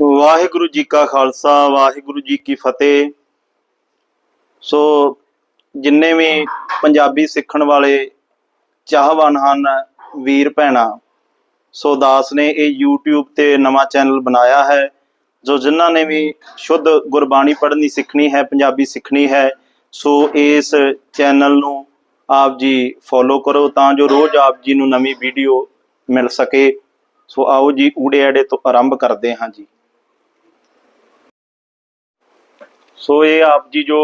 ਵਾਹਿਗੁਰੂ ਜੀ ਕਾ ਖਾਲਸਾ, ਵਾਹਿਗੁਰੂ ਜੀ ਕੀ ਫਤਿਹ। ਸੋ ਜਿੰਨੇ ਵੀ ਪੰਜਾਬੀ ਸਿੱਖਣ ਵਾਲੇ ਚਾਹਵਾਨ ਹਨ, ਵੀਰ ਭੈਣਾ, ਸੋ ਦਾਸ ਨੇ ਇਹ YouTube ਤੇ ਨਵਾਂ ਚੈਨਲ ਬਣਾਇਆ ਹੈ, ਜੋ ਜਿਨ੍ਹਾਂ ਨੇ ਵੀ ਸ਼ੁੱਧ ਗੁਰਬਾਣੀ ਪੜ੍ਹਨੀ ਸਿੱਖਣੀ ਹੈ, ਪੰਜਾਬੀ ਸਿੱਖਣੀ ਹੈ, ਸੋ ਇਸ ਚੈਨਲ ਨੂੰ ਆਪ ਜੀ ਫੋਲੋ ਕਰੋ ਤਾਂ ਜੋ ਰੋਜ਼ ਆਪ ਜੀ ਨੂੰ ਨਵੀਂ ਵੀਡੀਓ ਮਿਲ ਸਕੇ। ਸੋ ਆਓ ਜੀ ਊੜੇ ਆੜੇ ਤੋਂ ਆਰੰਭ ਕਰਦੇ ਹਾਂ ਜੀ। ਸੋ ਇਹ ਆਪ ਜੀ ਜੋ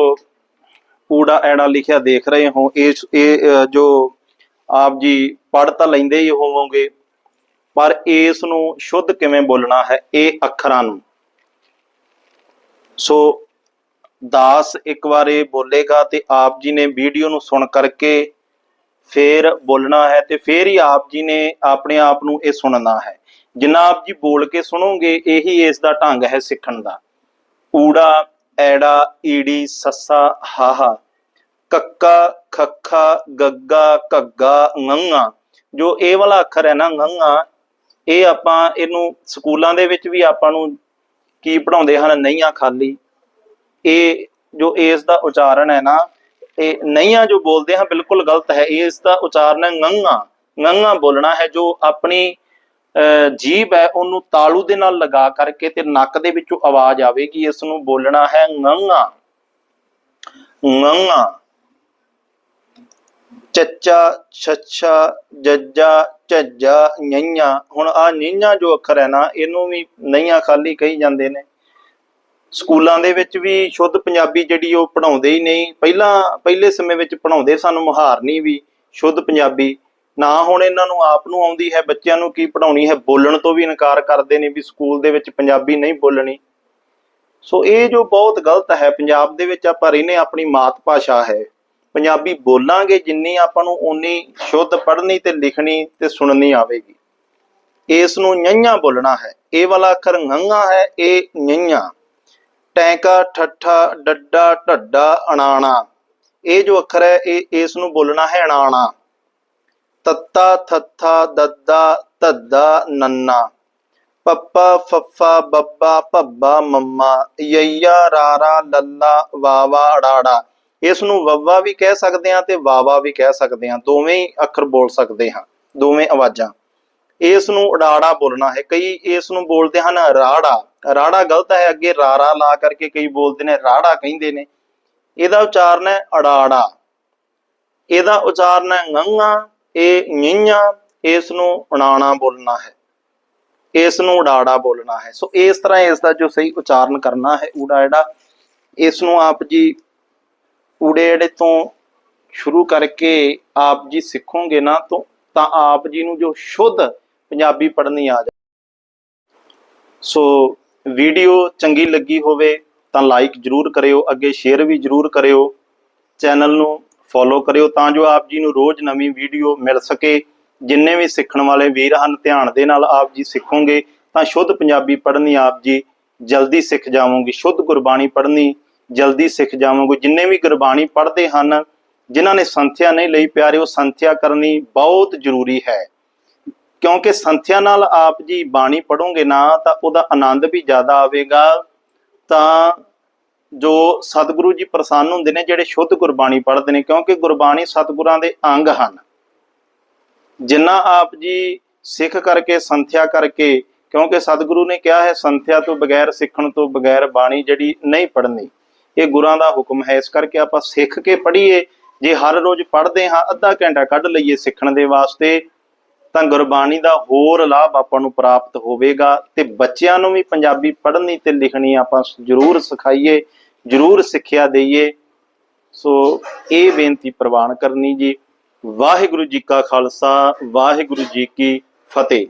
ਊੜਾ ਐੜਾ ਲਿਖਿਆ ਦੇਖ ਰਹੇ ਹੋ ਇਸ ਇਹ ਜੋ ਆਪ ਜੀ ਪੜ੍ਹ ਤਾਂ ਲੈਂਦੇ ਹੀ ਹੋਵੋਗੇ, ਪਰ ਇਸ ਨੂੰ ਸ਼ੁੱਧ ਕਿਵੇਂ ਬੋਲਣਾ ਹੈ? ਇਹ ਅੱਖਰਾਂ ਨੂੰ। ਸੋ ਦਾਸ ਇੱਕ ਵਾਰ ਬੋਲੇਗਾ ਤੇ ਆਪ ਜੀ ਨੇ ਵੀਡੀਓ ਨੂੰ ਸੁਣ ਕਰਕੇ ਫੇਰ ਬੋਲਣਾ ਹੈ ਤੇ ਫੇਰ ਹੀ ਆਪ ਜੀ ਨੇ ਆਪਣੇ ਆਪ ਨੂੰ ਇਹ ਸੁਣਨਾ ਹੈ। ਜਿੰਨਾ ਆਪ ਜੀ ਬੋਲ ਕੇ ਸੁਣੋਗੇ, ਇਹੀ ਇਸ ਦਾ ਢੰਗ ਹੈ ਸਿੱਖਣ ਦਾ। ਊੜਾ ਐੜਾ ਈੜੀ ਸੱਸਾ ਹਾਹਾ। ਕੱਕਾ, ਖੱਖਾ, ਗੱਗਾ, ਘੱਗਾ ngੰਗਾ ਜੋ ਇਹ ਵਾਲਾ ਅੱਖਰ ਹੈ ਨਾ ngੰਗਾ ਇਹ ਆਪਾਂ ਇਹਨੂੰ ਸਕੂਲਾਂ ਦੇ ਵਿੱਚ ਵੀ ਆਪਾਂ ਨੂੰ ਕੀ ਪੜਾਉਂਦੇ ਹਨ? ਨਹੀਂਆਂ ਖਾਲੀ। ਇਹ ਜੋ ਇਸ ਦਾ ਉਚਾਰਨ ਹੈ ਨਾ, ਇਹ ਨਹੀਂਆਂ ਜੋ ਬੋਲਦੇ ਹਾਂ ਬਿਲਕੁਲ ਗਲਤ ਹੈ। ਇਸ ਦਾ ਉਚਾਰਨ ਹੈ ngੰਗਾ ngੰਗਾ ਬੋਲਣਾ ਹੈ ਜੋ ਆਪਣੀ ਅਹ, ਜੀਭ ਹੈ ਉਹਨੂੰ ਤਾਲੂ ਦੇ ਨਾਲ ਲਗਾ ਕਰਕੇ ਤੇ ਨੱਕ ਦੇ ਵਿੱਚੋਂ ਆਵਾਜ਼ ਆਵੇਗੀ ਇਸ ਨੂੰ ਬੋਲਣਾ ਹੈ ngੰਗਾ ngੰਗਾ ਚੱਚਾ ਛੱਛਾ ਜੱਜਾ ਝੱਜਾ ñਈਆਂ ਹੁਣ ਆ ñਈਆਂ ਜੋ ਅੱਖਰ ਹੈ ਨਾ ਇਹਨੂੰ ਵੀ ਨਹੀਂਆਂ ਖਾਲੀ ਕਹੀ ਜਾਂਦੇ ਨੇ। ਸਕੂਲਾਂ ਦੇ ਵਿੱਚ ਵੀ ਸ਼ੁੱਧ ਪੰਜਾਬੀ ਜਿਹੜੀ ਉਹ ਪੜਾਉਂਦੇ ਹੀ ਨਹੀਂ। ਪਹਿਲਾਂ ਪਹਿਲੇ ਸਮੇਂ ਵਿੱਚ ਪੜਾਉਂਦੇ ਸਾਨੂੰ ਮੁਹਾਰਨੀ ਵੀ ਸ਼ੁੱਧ ਪੰਜਾਬੀ। ਨਾ ਹੁਣ ਇਹਨਾਂ ਨੂੰ ਆਪ ਨੂੰ ਆਉਂਦੀ ਹੈ, ਬੱਚਿਆਂ ਨੂੰ ਕੀ ਪੜਾਉਣੀ ਹੈ? ਬੋਲਣ ਤੋਂ ਵੀ ਇਨਕਾਰ ਕਰਦੇ ਨੇ ਵੀ ਸਕੂਲ ਦੇ ਵਿੱਚ ਪੰਜਾਬੀ ਨਹੀਂ ਬੋਲਣੀ। ਸੋ ਇਹ ਜੋ ਬਹੁਤ ਗਲਤ ਹੈ, ਪੰਜਾਬ ਦੇ ਵਿੱਚ ਆਪਾਂ ਰਹਿੰਦੇ ਆਪਣੀ ਮਾਤ ਭਾਸ਼ਾ ਹੈ। ਪੰਜਾਬੀ ਬੋਲਾਂਗੇ ਜਿੰਨੀ ਆਪਾਂ ਨੂੰ ਓਨੀ ਸ਼ੁੱਧ ਪੜ੍ਹਨੀ ਤੇ ਲਿਖਣੀ ਤੇ ਸੁਣਨੀ ਆਵੇਗੀ। ਇਸ ਨੂੰ ñਈਆਂ ਬੋਲਣਾ ਹੈ। ਇਹ ਵਾਲਾ ਅੱਖਰ ngੰਗਾ ਹੈ, ਇਹ ñਈਆਂ ਟੈਂਕਾ, ਠੱਠਾ, ਡੱਡਾ, ਢੱਡਾ, ਅਣਾਣਾ। ਇਹ ਜੋ ਅੱਖਰ ਹੈ, ਇਹ ਇਸ ਨੂੰ ਬੋਲਣਾ ਹੈ ਅਣਾਣਾ। ਤੱਤਾ, ਥੱਥਾ, ਦੱਦਾ, ਧੱਦਾ, ਨੰਨਾ। ਪੱਪਾ, ਫੱਫਾ, ਬੱਬਾ, ਭੱਬਾ, ਮੰਮਾ, ਯਈਆ, ਰਾਰਾ, ਲੱਲਾ, ਵਾਵਾ, ਅੜਾੜਾ। ਇਸ ਨੂੰ ਵੱਵਾ ਵੀ ਕਹਿ ਸਕਦੇ ਹਾਂ ਤੇ ਵਾਵਾ ਵੀ ਕਹਿ ਸਕਦੇ ਹਾਂ। ਦੋਵੇਂ ਅੱਖਰ ਬੋਲ ਸਕਦੇ ਹਾਂ। ਦੋਵੇਂ ਆਵਾਜ਼ਾਂ। ਇਸ ਨੂੰ ਉਡਾੜਾ ਬੋਲਣਾ ਹੈ। ਕਈ ਇਸ ਨੂੰ ਬੋਲਦੇ ਹਨ ਰਾੜਾ। ਰਾੜਾ ਗਲਤ ਹੈ। ਅੱਗੇ ਰਾਰਾ ਲਾ ਕਰਕੇ ਕਈ ਬੋਲਦੇ ਨੇ, ਰਾੜਾ ਕਹਿੰਦੇ ਨੇ। ਇਹਦਾ ਉਚਾਰਨ ਹੈ ਅੜਾੜਾ। ਇਹਦਾ ਉਚਾਰਨ ਹੈ ngੰਗਾ ਇਹ ñਈਆਂ ਇਸ ਨੂੰ ਉਣਾਣਾ ਬੋਲਣਾ ਹੈ, ਇਸ ਨੂੰ ਉਡਾੜਾ ਬੋਲਣਾ ਹੈ। ਸੋ ਇਸ ਤਰ੍ਹਾਂ ਇਸ ਦਾ ਜੋ ਸਹੀ ਉਚਾਰਨ ਕਰਨਾ ਹੈ, ਊੜਾ ਇਸ ਨੂੰ ਆਪ ਜੀ ਊੜੇ ਜਿਹੜੇ ਤੋਂ ਸ਼ੁਰੂ ਕਰਕੇ ਆਪ ਜੀ ਸਿੱਖੋਗੇ ਨਾ ਤੋਂ, ਤਾਂ ਆਪ ਜੀ ਨੂੰ ਜੋ ਸ਼ੁੱਧ ਪੰਜਾਬੀ ਪੜ੍ਹਨੀ ਆ ਜਾ ਸੋ ਵੀਡੀਓ ਚੰਗੀ ਲੱਗੀ ਹੋਵੇ ਤਾਂ ਲਾਈਕ ਜਰੂਰ ਕਰਿਓ, ਅੱਗੇ ਸ਼ੇਅਰ ਵੀ ਜਰੂਰ ਕਰਿਓ। ਚੈਨਲ ਨੂੰ ਫੋਲੋ ਕਰਿਓ ਤਾਂ ਜੋ ਆਪ ਜੀ ਨੂੰ ਰੋਜ਼ ਨਵੀਂ ਵੀਡੀਓ ਮਿਲ ਸਕੇ। ਜਿੰਨੇ ਵੀ ਸਿੱਖਣ ਵਾਲੇ ਵੀਰ ਹਨ, ਧਿਆਨ ਦੇ ਨਾਲ ਆਪ ਜੀ ਸਿੱਖੋਗੇ, ਤਾਂ ਸ਼ੁੱਧ ਪੰਜਾਬੀ ਪੜ੍ਹਨੀ ਆਪ ਜੀ ਜਲਦੀ ਸਿੱਖ ਜਾਵੋਗੇ। ਸ਼ੁੱਧ ਗੁਰਬਾਣੀ ਪੜ੍ਹਨੀ ਜਲਦੀ ਸਿੱਖ ਜਾਵੋਗੇ। ਜਿੰਨੇ ਵੀ ਗੁਰਬਾਣੀ ਪੜ੍ਹਦੇ ਹਨ, ਜਿਨ੍ਹਾਂ ਨੇ ਸੰਥਿਆ ਨਹੀਂ ਲਈ ਪਿਆਰੇ ਉਹ ਸੰਥਿਆ ਕਰਨੀ ਬਹੁਤ ਜ਼ਰੂਰੀ ਹੈ। ਕਿਉਂਕਿ ਸੰਥਿਆ ਨਾਲ ਆਪ ਜੀ ਬਾਣੀ ਪੜੋਗੇ ਨਾ, ਤਾਂ ਉਹਦਾ ਆਨੰਦ ਵੀ ਜ਼ਿਆਦਾ ਆਵੇਗਾ। ਤਾਂ ਜੋ ਸਤਿਗੁਰੂ ਜੀ ਪ੍ਰਸੰਨ ਹੁੰਦੇ ਨੇ, ਜਿਹੜੇ ਸ਼ੁੱਧ ਗੁਰਬਾਣੀ ਪੜ੍ਹਦੇ ਨੇ, ਕਿਉਂਕਿ ਗੁਰਬਾਣੀ ਸਤਿਗੁਰਾਂ ਦੇ ਅੰਗ ਹਨ। ਜਿੰਨਾ ਆਪ ਜੀ ਸਿੱਖ ਕਰਕੇ, ਸੰਥਿਆ ਕਰਕੇ, ਕਿਉਂਕਿ ਸਤਿਗੁਰੂ ਨੇ ਕਿਹਾ ਹੈ, ਸੰਥਿਆ ਤੋਂ ਬਗੈਰ, ਸਿੱਖਣ ਤੋਂ ਬਗੈਰ ਬਾਣੀ ਜਿਹੜੀ ਨਹੀਂ ਪੜ੍ਹਨੀ। ਇਹ ਗੁਰਾਂ ਦਾ ਹੁਕਮ ਹੈ। ਇਸ ਕਰਕੇ ਆਪਾਂ ਸਿੱਖ ਕੇ ਪੜ੍ਹੀਏ। ਜੇ ਹਰ ਰੋਜ਼ ਪੜ੍ਹਦੇ ਹਾਂ, ਅੱਧਾ ਘੰਟਾ ਕੱਢ ਲਈਏ ਸਿੱਖਣ ਦੇ ਵਾਸਤੇ, ਤਾਂ ਗੁਰਬਾਣੀ ਦਾ ਹੋਰ ਲਾਭ ਆਪਾਂ ਨੂੰ ਪ੍ਰਾਪਤ ਹੋਵੇਗਾ ਤੇ ਬੱਚਿਆਂ ਨੂੰ ਵੀ ਪੰਜਾਬੀ ਪੜ੍ਹਨੀ ਤੇ ਲਿਖਣੀ ਆਪਾਂ ਜ਼ਰੂਰ ਸਿਖਾਈਏ। ਜ਼ਰੂਰ ਸਿੱਖਿਆ ਦਈਏ। ਸੋ ਇਹ ਬੇਨਤੀ ਪ੍ਰਵਾਨ ਕਰਨੀ ਜੀ। ਵਾਹਿਗੁਰੂ ਜੀ ਕਾ ਖਾਲਸਾ, ਵਾਹਿਗੁਰੂ ਜੀ ਕੀ ਫਤਿਹ।